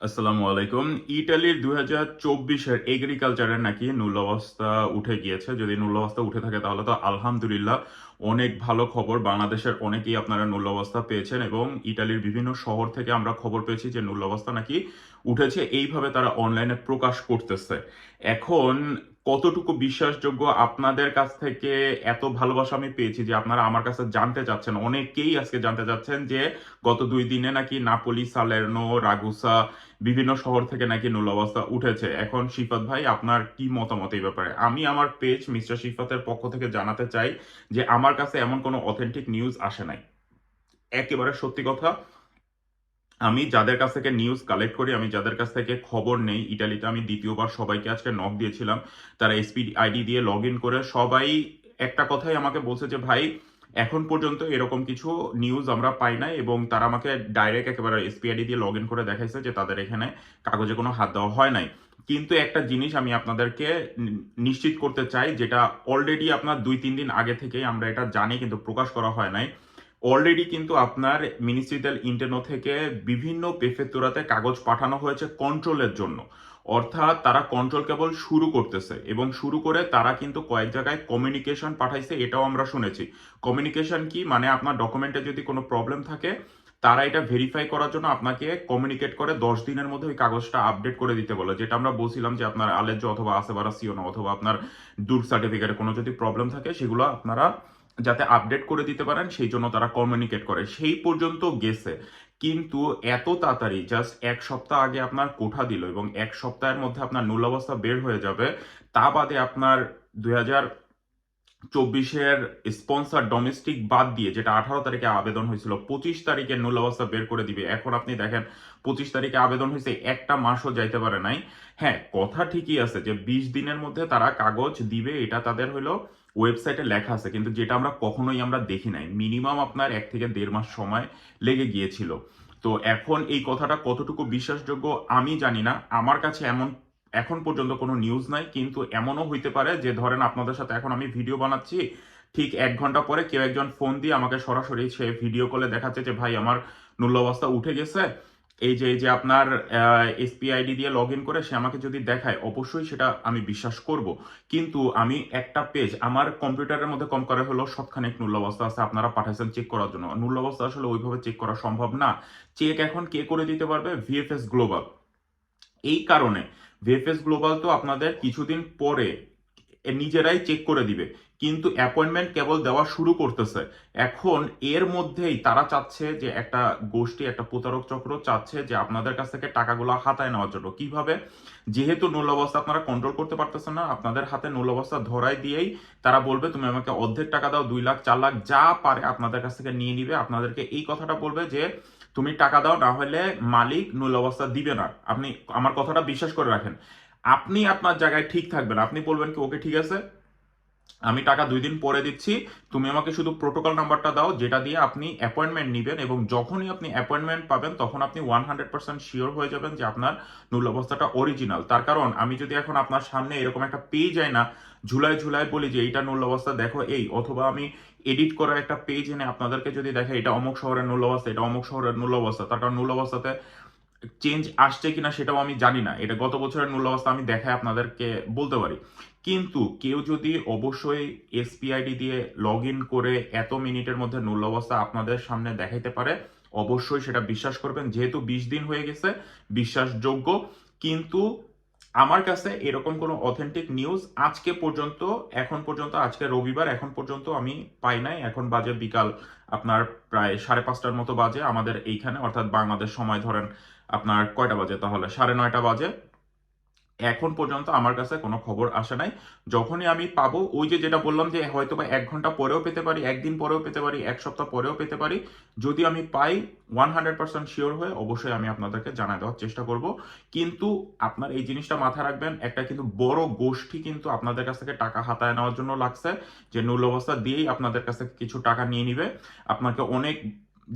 আসসালামু আলাইকুম। ইটালির দুই হাজার চব্বিশের এগ্রিকালচারের নাকি নূল অবস্থা উঠে গিয়েছে। যদি নূল অবস্থা উঠে থাকে, তাহলে তো আলহামদুলিল্লাহ অনেক ভালো খবর। বাংলাদেশের অনেকেই আপনারা নূল অবস্থা পেয়েছেন এবং ইটালির বিভিন্ন শহর থেকে আমরা খবর পেয়েছি যে নূল অবস্থা নাকি উঠেছে। এইভাবে তারা অনলাইনে প্রকাশ করতেছে। এখন কতটুকু বিশ্বাসযোগ্য আপনাদের কাছ থেকে এত ভালোবাসা আমি পেয়েছি যে আপনারা আমার কাছে জানতে চাচ্ছেন? অনেকেই আজকে জানতে চাচ্ছেন যে গত দুই দিনে নাকি নাপোলি, সালের্নো, রাগুসা বিভিন্ন শহর থেকে নাকি নূল অবস্থা উঠেছে। এখন শিফাত ভাই, আপনার কি মতামত এই ব্যাপারে? আমি আমার পেজ মিস্টার শিফাতের পক্ষ থেকে জানাতে চাই যে আমার কাছে এমন কোনো অথেন্টিক নিউজ আসে নাই। একেবারে সত্যি কথা আমি যাদের কাছ থেকে নিউজ কালেক্ট করি, আমি যাদের কাছ থেকে খবর নেই, ইটালিতে আমি দ্বিতীয়বার সবাইকে আজকে নক দিয়েছিলাম। তারা এসপি আইডি দিয়ে লগ ইন করে সবাই একটা কথাই আমাকে বলছে যে, ভাই, এখন পর্যন্ত এরকম কিছু নিউজ আমরা পাই নাই এবং তারা আমাকে ডাইরেক্ট একেবারে এসপিআইডি দিয়ে লগ ইন করে দেখাইছে যে, তাদের এখানে কাগজে কোনো হাত দেওয়া হয় নাই। কিন্তু একটা জিনিস আমি আপনাদেরকে নিশ্চিত করতে চাই, যেটা অলরেডি আপনার দুই, তিন দিন আগে থেকেই আমরা এটা জানি, কিন্তু প্রকাশ করা হয় নাই। অলরেডি কিন্তু আপনার মিনিস্ট্রিটাল ইন্টেনো থেকে বিভিন্ন পেফেতুরাতে কাগজ পাঠানো হয়েছে কন্ট্রোলের জন্য। অর্থাৎ তারা কন্ট্রোল কেবল শুরু করতেছে এবং শুরু করে তারা কিন্তু কয়েক জায়গায় কমিউনিকেশন পাঠাইছে, এটাও আমরা শুনেছি। কমিউনিকেশন কি? মানে আপনার ডকুমেন্টে যদি কোনো প্রবলেম থাকে, তারা এটা ভেরিফাই করার জন্য আপনাকে কমিউনিকেট করে দশ দিনের মধ্যে ওই কাগজটা আপডেট করে দিতে বলে। যেটা আমরা বলছিলাম যে আপনার আলেজ্য অথবা আসেবারা সিওনা অথবা আপনার দূর সার্টিফিকেটে কোনো যদি প্রবলেম থাকে, সেগুলো আপনারা যাতে আপডেট করে দিতে পারেন, সেই জন্য তারা কমিউনিকেট করে। সেই পর্যন্ত গেছে। কিন্তু এত তাড়াতাড়ি জাস্ট এক সপ্তাহ আগে আপনার কোঠা দিল এবং এক সপ্তাহের মধ্যে আপনার নূল অবস্থা বের হয়ে যাবে, তা বাদে আপনার দুই হাজার চব্বিশের স্পন্সার ডোমেস্টিক বাদ দিয়ে, যেটা আঠারো তারিখে আবেদন হয়েছিল, পঁচিশ তারিখে নূল অবস্থা বের করে দিবে। এখন আপনি দেখেন, পঁচিশ তারিখে আবেদন হয়েছে, একটা মাসও যাইতে পারে নাই। হ্যাঁ কথা ঠিকই আছে যে, বিশ দিনের মধ্যে তারা কাগজ দিবে, এটা তাদের হলো ওয়েবসাইটে লেখা আছে, কিন্তু যেটা আমরা কখনোই আমরা দেখি নাই। মিনিমাম আপনার এক থেকে দেড় মাস সময় লেগে গিয়েছিল। তো এখন এই কথাটা কতটুকু বিশ্বাসযোগ্য আমি জানি না। আমার কাছে এমন, এখন পর্যন্ত কোনো নিউজ নাই, কিন্তু এমনও হইতে পারে যে, ধরেন আপনাদের সাথে এখন আমি ভিডিও বানাচ্ছি, ঠিক এক ঘণ্টা পরে কেউ একজন ফোন দিয়ে আমাকে সরাসরি সে ভিডিও কলে দেখাচ্ছে যে, ভাই, আমার নূল্য অবস্থা উঠে গেছে। এই যে এই যে আপনার এসপিআইডি দিয়ে লগ ইন করে সে আমাকে যদি দেখায়, অবশ্যই সেটা আমি বিশ্বাস করব। কিন্তু আমি একটা পেজ আমার কম্পিউটারের মধ্যে কম করে হলো সবখানেক নূল্য অবস্থা আছে, আপনারা পাঠাইছেন চেক করার জন্য। নূল্য অবস্থা আসলে ওইভাবে চেক করা সম্ভব না। চেক এখন কে করে দিতে পারবে? ভিএফএস গ্লোবাল এই কারণে ভিএফএস গ্লোবাল তো আপনাদের কিছুদিন পরে নিজেরাই চেক করে দিবে। কিন্তু অ্যাপয়েন্টমেন্ট কেবল দেওয়া শুরু করতেছে। এখন এর মধ্যেই তারা চাচ্ছে যে একটা গোষ্ঠী, একটা প্রতারক চক্র চাচ্ছে যে আপনাদের কাছ থেকে টাকাগুলো হাতায় নেওয়ার জন্য। কীভাবে? যেহেতু নূল অবস্থা আপনারা কন্ট্রোল করতে পারতেছেন না, আপনাদের হাতে নূল অবস্থা ধরাই দিয়েই তারা বলবে, তুমি আমাকে অর্ধেক টাকা দাও, দুই লাখ, চার লাখ, যা পারে আপনাদের কাছ থেকে নিয়ে নিবে। আপনাদেরকে এই কথাটা বলবে যে, তুমি টাকা দাও, না হলে মালিক নূল অবস্থা দিবে না। আপনি আমার কথাটা বিশ্বাস করে রাখেন। আপনি আপনার জায়গায় ঠিক থাকবেন। আপনি বলবেন কি, ওকে, ঠিক আছে। আমি টাকা দুই দিন পরে দিচ্ছি, তুমি আমাকে শুধু প্রোটোকল নাম্বারটা দাও, যেটা দিয়ে আপনি অ্যাপয়েন্টমেন্ট নেবেন এবং যখনই আপনি অ্যাপয়েন্টমেন্ট পাবেন, তখন আপনি ওয়ান হান্ড্রেড পার্সেন্ট শিওর হয়ে যাবেন যে আপনার নূল অবস্থাটা অরিজিনাল তার কারণ, আমি যদি এখন আপনার সামনে এরকম একটা পেজ যায় না, ঝুলাই ঝুলাই বলি যে এইটা নূল অবস্থা দেখো এই, অথবা আমি এডিট করা একটা পেজ এনে আপনাদেরকে যদি দেখে, এটা অমুক শহরের নূল অবস্থা এটা অমুক শহরের নূল অবস্থা তার কারণ নূল অবস্থাতে চেঞ্জ আসছে কিনা সেটাও আমি জানি না। এটা গত বছরের মূল্য অবস্থা আমি দেখায় আপনাদেরকে বলতে পারি। কিন্তু কেউ যদি অবশ্যই এসপিআইডি দিয়ে লগ ইন করে এত মিনিটের মধ্যে মূল্য অবস্থা আপনাদের সামনে দেখাইতে পারে, অবশ্যই সেটা বিশ্বাস করবেন। যেহেতু বিশ দিন হয়ে গেছে, বিশ্বাসযোগ্য। কিন্তু আমার কাছে এরকম কোনো অথেন্টিক নিউজ আজকে পর্যন্ত, এখন পর্যন্ত, আজকে রবিবার, এখন পর্যন্ত আমি পাই নাই। এখন বাজে বিকাল আপনার প্রায় সাড়ে পাঁচটার মতো বাজে আমাদের এইখানে, অর্থাৎ বাংলাদেশ সময় ধরেন আপনার কয়টা বাজে তাহলে? সাড়ে নয়টা বাজে। এখন পর্যন্ত আমার কাছে কোনো খবর আসে নাই। যখনই আমি পাবো, ওই যে যেটা বললাম যে হয়তো বা এক ঘণ্টা পরেও পেতে পারি, একদিন পরেও পেতে পারি, এক সপ্তাহ পরেও পেতে পারি, যদি আমি পাই ওয়ান হান্ড্রেড পার্সেন্ট শিওর হয়ে অবশ্যই আমি আপনাদেরকে জানাই দেওয়ার চেষ্টা করব। কিন্তু আপনার এই জিনিসটা মাথায় রাখবেন, একটা কিন্তু বড় গোষ্ঠী কিন্তু আপনাদের কাছ থেকে টাকা হাতায় নেওয়ার জন্য লাগছে, যে নূল অবস্থা দিয়েই আপনাদের কাছ থেকে কিছু টাকা নিয়ে নিবে। আপনাকে অনেক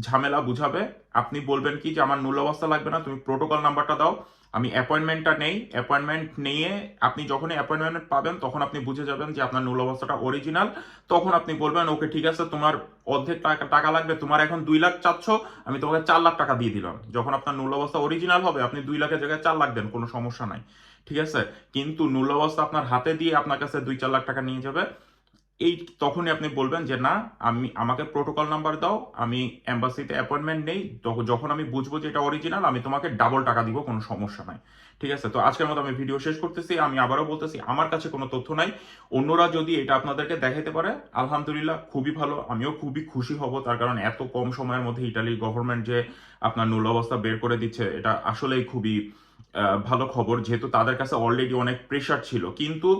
ঝামেলা বুঝাবে। আপনি বলবেন কি যে আমার নূল অবস্থা লাগবে না, তুমি প্রোটোকল নাম্বারটা দাও। আমি অ্যাপয়েন্টমেন্টটা নেই অ্যাপয়েন্টমেন্ট নিয়ে আপনি যখনই অ্যাপয়েন্টমেন্ট পাবেন, তখন আপনি বুঝে যাবেন যে আপনার নূল অবস্থাটা অরিজিনাল তখন আপনি বলবেন, ওকে, ঠিক আছে, তোমার অর্ধেক টাকা টাকা লাগবে, তোমার এখন দুই লাখ চাচ্ছ, আমি তোমাকে চার লাখ টাকা দিয়ে দিলাম। যখন আপনার নূল অবস্থা অরিজিনাল হবে, আপনি দুই লাখের জায়গায় চার লাখ দেন, কোনো সমস্যা নাই। ঠিক আছে? কিন্তু নূল অবস্থা আপনার হাতে দিয়ে আপনার কাছে দুই, চার লাখ টাকা নিয়ে যাবে। এই তখনই আপনি বলবেন যে, না, আমি, আমাকে প্রোটোকল নাম্বার দাও, আমি এম্বাসিতে অ্যাপয়েন্টমেন্ট নেই যখন আমি বুঝব যে এটা অরিজিনাল আমি তোমাকে ডাবল টাকা দিব, কোনো সমস্যা নাই। ঠিক আছে? তো আজকের মতো আমি ভিডিও শেষ করতেছি, আমি আবারও বলতেছি, আমার কাছে কোনো তথ্য নাই। অন্যরা যদি এটা আপনাদেরকে দেখাইতে পারে, আলহামদুলিল্লাহ, খুবই ভালো, আমিও খুবই খুশি হব, তার কারণ এত কম সময়ের মধ্যে ইটালির গভর্নমেন্ট যে আপনার নূল অবস্থা বের করে দিচ্ছে, এটা আসলেই খুবই ভালো খবর, যেহেতু তাদের কাছে অলরেডি অনেক প্রেশার ছিল। কিন্তু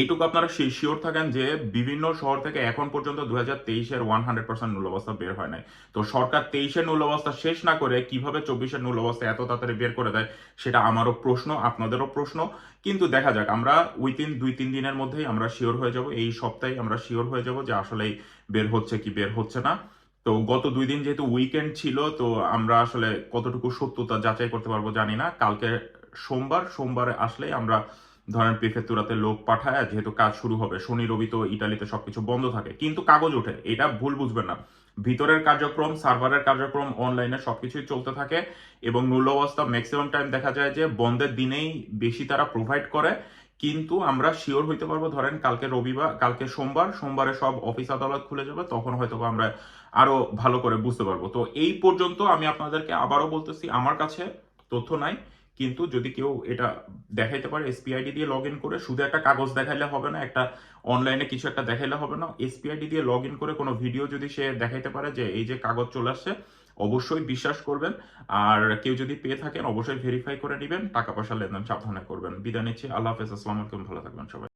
এইটুকু আপনারা শিওর থাকেন যে বিভিন্ন শহর থেকে এখন পর্যন্ত দু হাজার তেইশের ওয়ান হান্ড্রেড পার্সেন্ট নূল অবস্থা বের হয় নাই। তো সরকার তেইশের নূল অবস্থা শেষ না করে কীভাবে চব্বিশের নূল অবস্থা এত তাড়াতাড়ি বের করে দেয়, সেটা আমারও প্রশ্ন, আপনাদেরও প্রশ্ন। কিন্তু দেখা যাক, আমরা উইদিন দুই, তিন দিনের মধ্যেই আমরা শিওর হয়ে যাব, এই সপ্তাহে আমরা শিওর হয়ে যাব যে আসলেই বের হচ্ছে কি বের হচ্ছে না। তো গত দুই দিন যেহেতু উইকেন্ড ছিল, তো আমরা আসলে কতটুকু সত্যতা যাচাই করতে পারব জানি না। কালকে সোমবার, সোমবারে আসলেই আমরা ধরেন প্রিফেক্টুরাতে লোক পাঠায়, যেহেতু কাজ শুরু হবে, শনি, রবি তো ইটালিতে সবকিছু বন্ধ থাকে, কিন্তু কাগজ ওঠে, এটা ভুল বুঝবেন না। ভিতরের কার্যক্রম, সার্ভারের কার্যক্রম অনলাইনে সবকিছুই চলতে থাকে এবং মূল্য অবস্থা ম্যাক্সিমাম টাইম দেখা যায় যে বন্ধের দিনেই বেশি তারা প্রোভাইড করে, কিন্তু আমরা শিওর হইতে পারব, ধরেন কালকে রবিবার কালকে সোমবার, সোমবারে সব অফিস আদালত খুলে যাবে, তখন হয়তো আমরা আরও ভালো করে বুঝতে পারব। তো এই পর্যন্ত আমি আপনাদেরকে আবারও বলতেছি, আমার কাছে তথ্য নাই। কিন্তু যদি কেউ এটা দেখাইতে পারে এসপিআইডি দিয়ে লগ ইন করে, শুধু একটা কাগজ দেখাইলে হবে না, একটা অনলাইনে কিছু একটা দেখাইলে হবে না এসপিআইডি দিয়ে লগ ইন করে কোনো ভিডিও যদি সে দেখাইতে পারে যে এই যে কাগজ চলে আসছে, অবশ্যই বিশ্বাস করবেন। আর কেউ যদি পেয়ে থাকেন, অবশ্যই ভেরিফাই করে নেবেন টাকা পয়সা লেনদেন সাবধানে করবেন। বিদায় নিচ্ছি, আল্লাহ হাফেজ, আসসালামু আলাইকুম, ভালো থাকবেন সবাই।